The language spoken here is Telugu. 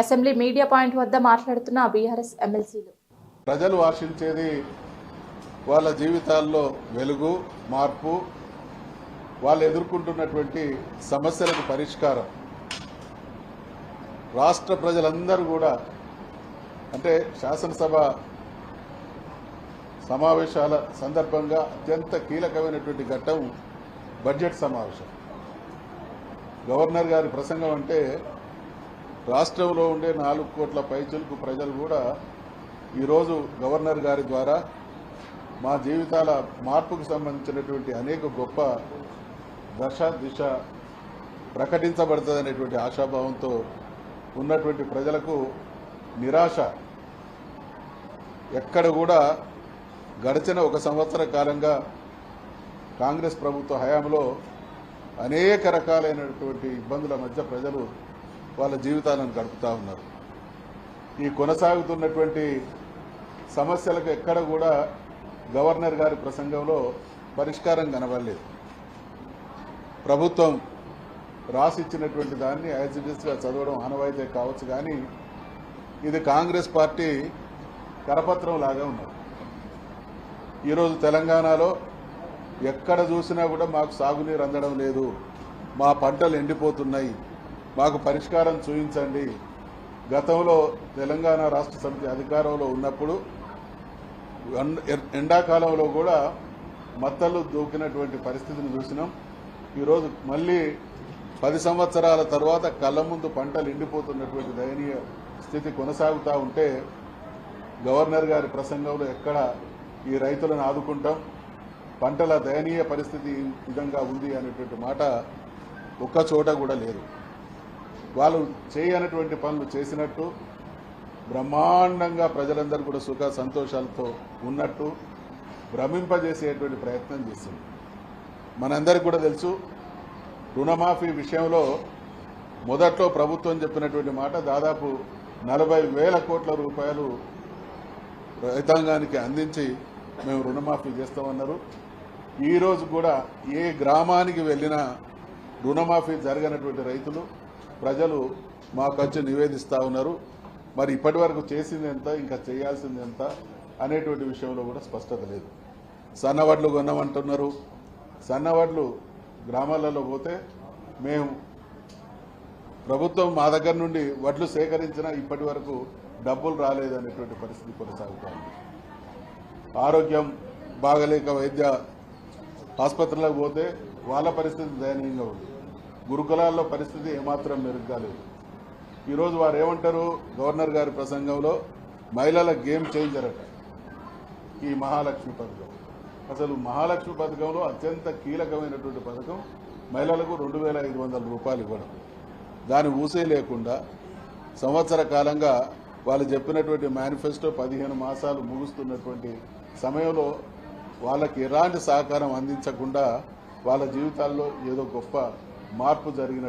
అసెంబ్లీ మీడియా పాయింట్ వద్ద మాట్లాడుతున్న బీఆర్ఎస్ ఎమ్మెల్సీలు. ప్రజలు ఆశించేది వాళ్ళ జీవితాల్లో వెలుగు మార్పు వాళ్ళు ఎదుర్కొంటున్నటువంటి సమస్యలకు పరిష్కారం. రాష్ట్ర ప్రజలందరూ కూడా అంటే శాసనసభ సమావేశాల సందర్భంగా అత్యంత కీలకమైనటువంటి ఘట్టం బడ్జెట్ సమావేశం. గవర్నర్ గారి ప్రసంగం అంటే రాష్ట్రంలో ఉండే నాలుగు కోట్ల పైచులకు ప్రజలు కూడా ఈరోజు గవర్నర్ గారి ద్వారా మా జీవితాల మార్పుకు సంబంధించినటువంటి అనేక గొప్ప దశ దిశ ప్రకటించబడుతుందనేటువంటి ఆశాభావంతో ఉన్నటువంటి ప్రజలకు నిరాశ ఎక్కడ కూడా గడిచిన ఒక సంవత్సర కాలంగా కాంగ్రెస్ ప్రభుత్వ హయాంలో అనేక రకాలైనటువంటి ఇబ్బందుల మధ్య ప్రజలు వాళ్ళ జీవితాలను గడుపుతూ ఉన్నారు. ఈ కొనసాగుతున్నటువంటి సమస్యలకు ఎక్కడ కూడా గవర్నర్ గారి ప్రసంగంలో పరిష్కారం కనబడలేదు. ప్రభుత్వం రాసిచ్చినటువంటి దాన్ని యాజ్ ఇట్ చదవడం ఆనవాయితీ కావచ్చు కానీ ఇది కాంగ్రెస్ పార్టీ కరపత్రం లాగా ఉన్నది. ఈరోజు తెలంగాణలో ఎక్కడ చూసినా కూడా మాకు సాగునీరు అందడం లేదు. మా పంటలు ఎండిపోతున్నాయి. మాకు పరిష్కారం చూపించండి గతంలో తెలంగాణ రాష్ట్ర సమితి అధికారంలో ఉన్నప్పుడు ఎండాకాలంలో కూడా మత్తలు దూకినటువంటి పరిస్థితిని చూసినాం. ఈరోజు మళ్ళీ పది సంవత్సరాల తర్వాత కళ్ళ ముందు పంటలు ఎండిపోతున్నటువంటి దయనీయ స్థితి కొనసాగుతూ ఉంటే గవర్నర్ గారి ప్రసంగంలో ఎక్కడ ఈ రైతులను ఆదుకుంటాం? పంటల దయనీయ పరిస్థితి విధంగా ఉంది అనేటువంటి మాట ఒక్క చోట కూడా లేదు. వాళ్ళు చేయనటువంటి పనులు చేసినట్టు బ్రహ్మాండంగా ప్రజలందరూ కూడా సుఖ సంతోషాలతో ఉన్నట్టు భ్రమింపజేసేటువంటి ప్రయత్నం చేసింది. మనందరికి కూడా తెలుసు రుణమాఫీ విషయంలో మొదట్లో ప్రభుత్వం చెప్పినటువంటి మాట దాదాపు నలభై వేల కోట్ల రూపాయలు రైతాంగానికి అందించి మేము రుణమాఫీ చేస్తామన్నారు. ఈరోజు కూడా ఏ గ్రామానికి వెళ్ళినా రుణమాఫీ జరగనటువంటి రైతులు ప్రజలు మాకు వచ్చి నివేదిస్తూ ఉన్నారు. మరి ఇప్పటి వరకు చేసింది ఎంత ఇంకా చేయాల్సింది ఎంత అనేటువంటి విషయంలో కూడా స్పష్టత లేదు. సన్నవడ్లు కొన్నామంటున్నారు సన్నవడ్లు గ్రామాలలో పోతే మేము ప్రభుత్వం మా దగ్గర నుండి వడ్లు సేకరించినా ఇప్పటి వరకు డబ్బులు రాలేదనేటువంటి పరిస్థితి కొనసాగుతోంది ఆరోగ్యం బాగలేక వైద్య ఆసుపత్రులకు పోతే వాళ్ళ పరిస్థితి దయనీయంగా ఉంది. గురుకులాల్లో పరిస్థితి ఏమాత్రం మెరుగ్గా లేదు. ఈరోజు వారు ఏమంటారు గవర్నర్ గారి ప్రసంగంలో మహిళల గేమ్ చేంజర్ అట ఈ మహాలక్ష్మి పథకం. అసలు మహాలక్ష్మి పథకంలో అత్యంత కీలకమైనటువంటి పథకం మహిళలకు రెండు వేల ఐదు వందల రూపాయలు ఇవ్వడం. దాని ఊసే లేకుండా సంవత్సర కాలంగా వాళ్ళు చెప్పినటువంటి మేనిఫెస్టో పదిహేను మాసాలు ముగుస్తున్నటువంటి సమయంలో వాళ్ళకి ఎలాంటి సహకారం అందించకుండా వాళ్ళ జీవితాల్లో ఏదో గొప్ప మార్పు జరిగిన